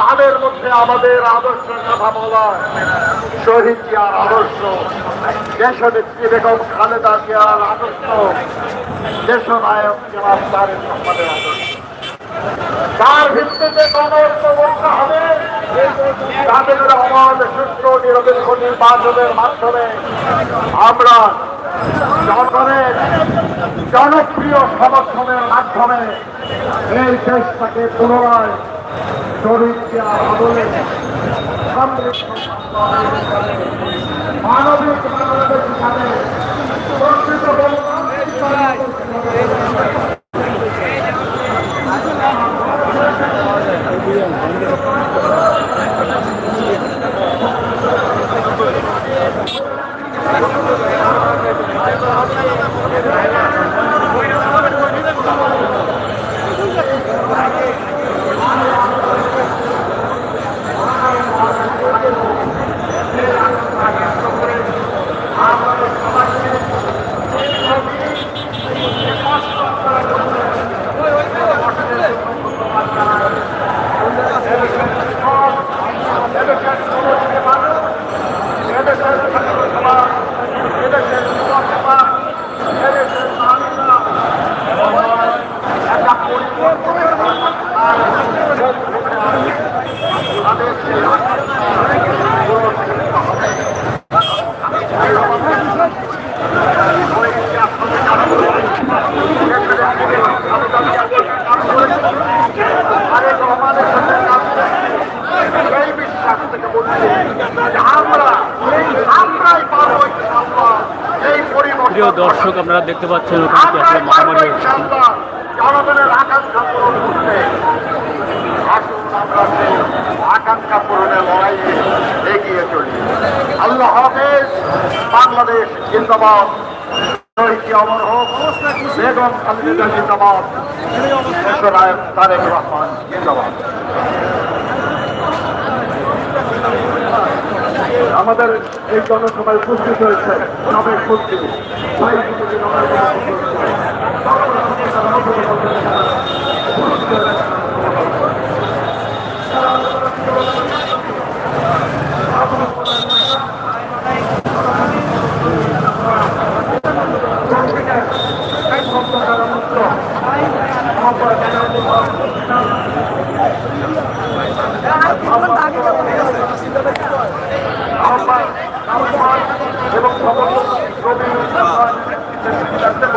তাদের মধ্যে আমাদের আদর্শের কথা বলা শহীদ জিয়ার আদর্শ, দেশনেত্রী বেগম খালেদা জিয়ার আদর্শ, দেশনায়ক জনাব তারেক রহমানের আদর্শ। তার ভিত্তিতে হবে, তাদের রহমান সুস্থ, নিরপেক্ষ নির্বাচনের মাধ্যমে আমরা জনগণের জনপ্রিয় সমর্থনের মাধ্যমে এই দেশটাকে পুনরায় শরীর দেওয়ার আদলে মানবিক প্রিয় দর্শক আপনারা দেখতে পাচ্ছেন ওখানে মহামারী জনগণের আকাঙ্ক্ষা পূরণ করতে আসুন আমরা সেই আকাঙ্ক্ষা পূরণের লড়াইয়ে এগিয়ে চলি। আল্লাহ হাফেজ, বাংলাদেশ জিন্দাবাদ। আমাদের এই জনসভায় উপস্থিত হয়েছে সাবেক মন্ত্রী। এবং সমস্ত রবি সিদ্ধান্তে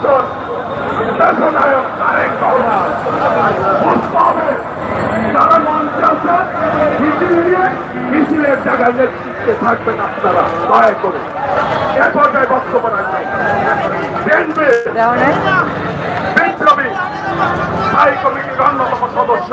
আকর্ষণ দেশনায়ক তারেক রহমান বুঝতে হবে যারা মঞ্চে আছেন মিছিল মিছিলের জায়গায় নেতৃত্বে থাকবেন আপনারা দয়া করে এ পর্যায়ে বক্তব্য রাখবেন অন্যতম সদস্য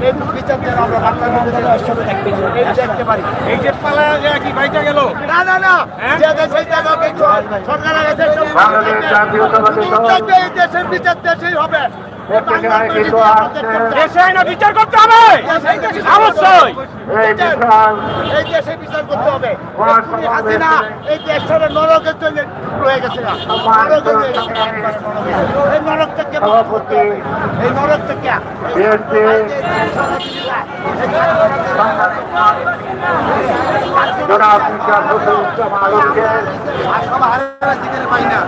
এই বিচার যেন আমরা বাংলা বিরোধীদের সাথে দেখতে এই দেখতে পারি এই যে পালা কি বাইটা গেল? না না না। যে দেশে জায়গা কিন্তু সরকার আছে বাংলাদেশ জাতীয়তাবাদী দল এই দেশের বিচার দেশেই হবে। না বিচার করতে হবে। অবশ্যই। এই দেশে বিচার করতে হবে। হাসিনা এই দেশটা নরকের জন্য রয়ে গেছে এই নরক থেকে এই নরক থেকে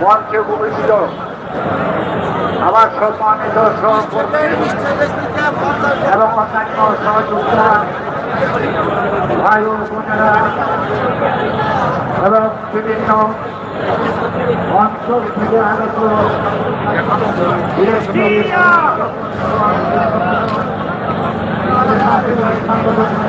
মঞ্চে উপস্থিত। আমার সম্মানিত সভাপতি এবং অন্যান্য সহযোগিতা ভাই ও বোনেরা এবং বিভিন্ন অঞ্চল থেকে আগত সাংগঠনিক